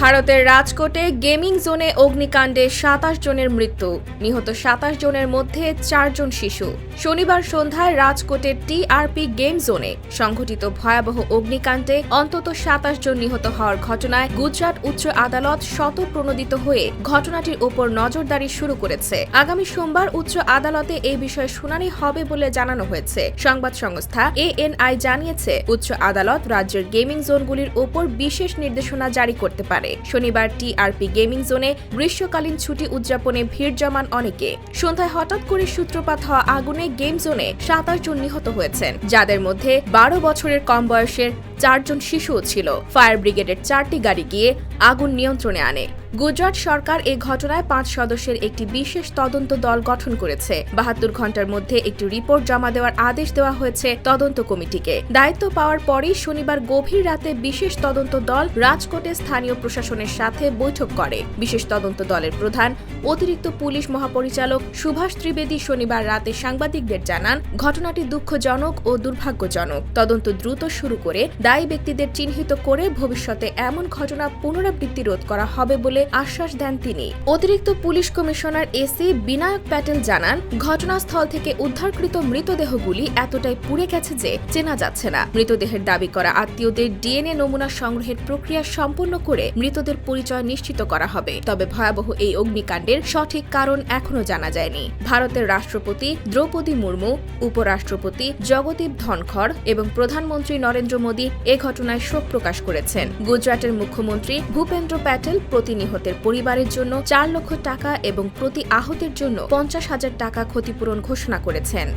ভারতের রাজকোটে গেমিং জোনে অগ্নিকাণ্ডে সাতাশ জনের মৃত্যু। নিহত সাতাশ জনের মধ্যে চারজন শিশু। শনিবার সন্ধ্যায় রাজকোটের টিআরপি গেম জোনে সংঘটিত ভয়াবহ অগ্নিকাণ্ডে অন্তত সাতাশ জন নিহত হওয়ার ঘটনায় গুজরাট উচ্চ আদালত শতপ্রণোদিত হয়ে ঘটনাটির ওপর নজরদারি শুরু করেছে। আগামী সোমবার উচ্চ আদালতে এই বিষয়ে শুনানি হবে বলে জানানো হয়েছে। সংবাদ সংস্থা এএনআই জানিয়েছে, উচ্চ আদালত রাজ্যের গেমিং জোনগুলির ওপর বিশেষ নির্দেশনা জারি করতে পারে শনিবার টিআরপি গেমিং জোনে গ্রীষ্মকালীন ছুটি উদযাপনে ভিড় জমান অনেকে। সন্ধ্যায় হঠাৎ করে সূত্রপাত হওয়া আগুনে গেম জোনে সাতাশ জন নিহত হয়েছেন, যাদের মধ্যে বারো বছরের কম বয়সের চারজন শিশুও ছিল। ফায়ার ব্রিগেডের চারটি গাড়ি গিয়ে আগুন নিয়ন্ত্রণে আনে। গুজরাট সরকার এই ঘটনায় পাঁচ সদস্যের একটি বিশেষ তদন্ত দল গঠন করেছে। বাহাত্তর ঘণ্টার মধ্যে একটি রিপোর্ট জমা দেওয়ার আদেশ দেওয়া হয়েছে তদন্ত কমিটিকে। দায়িত্ব পাওয়ার পরেই শনিবার গভীর রাতে বিশেষ তদন্ত দল রাজকোটে স্থানীয় প্রশাসনের সাথে বৈঠক করে। বিশেষ তদন্ত দলের প্রধান, অতিরিক্ত পুলিশ মহাপরিচালক সুভাষ ত্রিবেদী শনিবার রাতে সাংবাদিকদের জানান, ঘটনাটি দুঃখজনক ও দুর্ভাগ্যজনক। তদন্ত দ্রুত শুরু করে দায়ী ব্যক্তিদের চিহ্নিত করে ভবিষ্যতে এমন ঘটনা পুনরাবৃত্তি রোধ করা হবে বলে আশ্বাস দেন তিনি। অতিরিক্ত police commissioner AC Vinayak Patel জানান, ঘটনাস্থল থেকে উদ্ধারকৃত মৃতদেহগুলি এতটাই পুড়ে গেছে যে চেনা যাচ্ছে না। মৃতদেহের দাবি করা আত্মীয়দের ডিএনএ নমুনা সংগ্রহের প্রক্রিয়া সম্পন্ন করে মৃতদের পরিচয় নিশ্চিত করা হবে। তবে ভয়াবহ এই অগ্নিকাণ্ডের সঠিক কারণ এখনও জানা যায়নি। ভারতের রাষ্ট্রপতি দ্রৌপদী মুর্মু, উপরাষ্ট্রপতি জগদীপ ধনখড় এবং প্রধানমন্ত্রী নরেন্দ্র মোদী এ ঘটনায় শোক প্রকাশ করেছেন। গুজরাটের মুখ্যমন্ত্রী ভূপেন্দ্র প্যাটেল প্রতি নিহতের পরিবারের জন্য চার লক্ষ টাকা এবং প্রতি আহতের জন্য পঞ্চাশ হাজার টাকা ক্ষতিপূরণ ঘোষণা করেছেন।